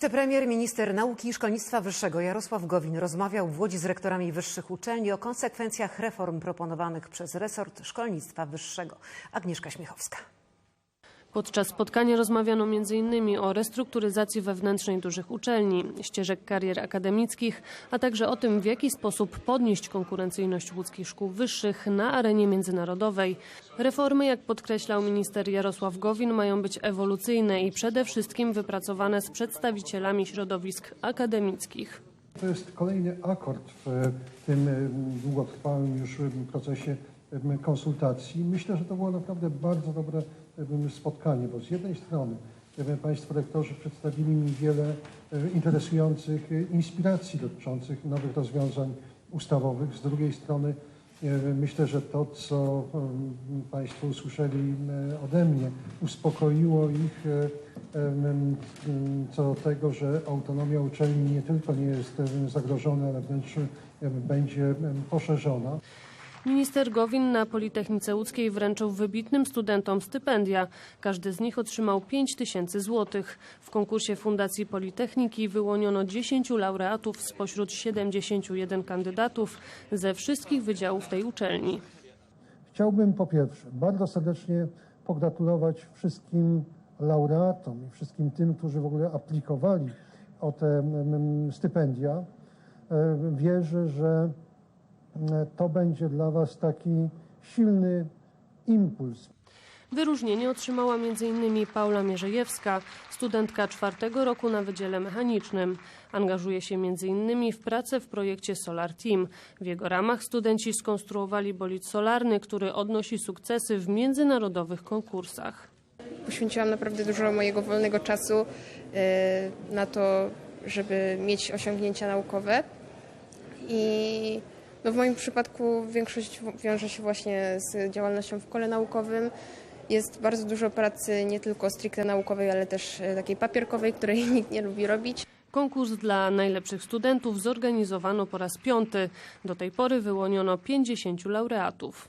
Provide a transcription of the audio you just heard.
Wicepremier, minister nauki i szkolnictwa wyższego Jarosław Gowin rozmawiał w Łodzi z rektorami wyższych uczelni o konsekwencjach reform proponowanych przez resort szkolnictwa wyższego. Agnieszka Śmiechowska. Podczas spotkania rozmawiano m.in. o restrukturyzacji wewnętrznej dużych uczelni, ścieżek karier akademickich, a także o tym, w jaki sposób podnieść konkurencyjność łódzkich szkół wyższych na arenie międzynarodowej. Reformy, jak podkreślał minister Jarosław Gowin, mają być ewolucyjne i przede wszystkim wypracowane z przedstawicielami środowisk akademickich. To jest kolejny akord w tym em, długotrwałym już em, procesie em, konsultacji. Myślę, że to było naprawdę bardzo dobre spotkanie, bo z jednej strony Państwo rektorzy przedstawili mi wiele interesujących e, inspiracji dotyczących nowych rozwiązań ustawowych. Z drugiej strony myślę, że to, co Państwo usłyszeli em, ode mnie, uspokoiło ich e, co do tego, że autonomia uczelni nie tylko nie jest zagrożona, ale wręcz będzie poszerzona. Minister Gowin na Politechnice Łódzkiej wręczył wybitnym studentom stypendia. Każdy z nich otrzymał 5 tysięcy złotych. W konkursie Fundacji Politechniki wyłoniono 10 laureatów spośród 71 kandydatów ze wszystkich wydziałów tej uczelni. Chciałbym po pierwsze bardzo serdecznie pogratulować wszystkim laureatom i wszystkim tym, którzy w ogóle aplikowali o te em, stypendia. E, Wierzę, że to będzie dla Was taki silny impuls Wyróżnienie otrzymała m.in. Paula Mierzejewska, studentka czwartego roku na Wydziale Mechanicznym. Angażuje się m.in. w pracę w projekcie Solar Team. W jego ramach studenci skonstruowali bolid solarny, który odnosi sukcesy w międzynarodowych konkursach. Poświęciłam naprawdę dużo mojego wolnego czasu e, na to, żeby mieć osiągnięcia naukowe. I no w moim przypadku większość wiąże się właśnie z działalnością w kole naukowym. Jest bardzo dużo pracy nie tylko stricte naukowej, ale też e, takiej papierkowej, której nikt nie lubi robić. Konkurs dla najlepszych studentów zorganizowano po raz piąty. Do tej pory wyłoniono 50 laureatów.